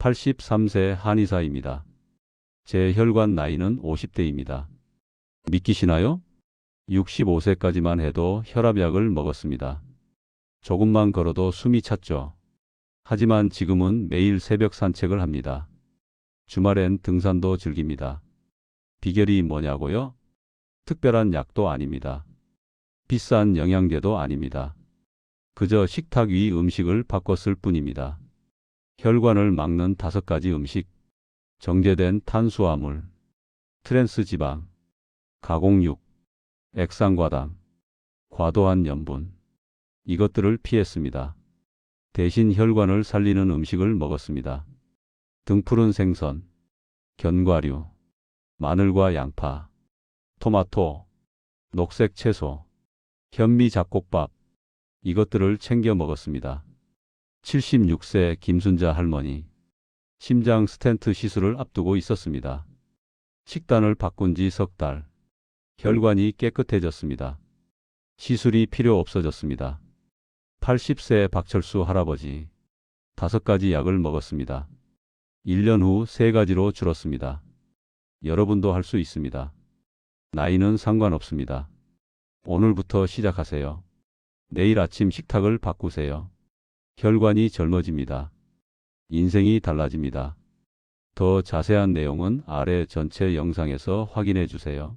83세 한의사입니다. 제 혈관 나이는 50대입니다. 믿기시나요? 65세까지만 해도 혈압약을 먹었습니다. 조금만 걸어도 숨이 찼죠. 하지만 지금은 매일 새벽 산책을 합니다. 주말엔 등산도 즐깁니다. 비결이 뭐냐고요? 특별한 약도 아닙니다. 비싼 영양제도 아닙니다. 그저 식탁 위 음식을 바꿨을 뿐입니다. 혈관을 막는 다섯 가지 음식, 정제된 탄수화물, 트랜스 지방, 가공육, 액상과당, 과도한 염분, 이것들을 피했습니다. 대신 혈관을 살리는 음식을 먹었습니다. 등푸른 생선, 견과류, 마늘과 양파, 토마토, 녹색 채소, 현미 잡곡밥, 이것들을 챙겨 먹었습니다. 76세 김순자 할머니, 심장 스텐트 시술을 앞두고 있었습니다. 식단을 바꾼 지 석 달, 혈관이 깨끗해졌습니다. 시술이 필요 없어졌습니다. 80세 박철수 할아버지, 다섯 가지 약을 먹었습니다. 1년 후 세 가지로 줄었습니다. 여러분도 할 수 있습니다. 나이는 상관없습니다. 오늘부터 시작하세요. 내일 아침 식탁을 바꾸세요. 혈관이 젊어집니다. 인생이 달라집니다. 더 자세한 내용은 아래 전체 영상에서 확인해 주세요.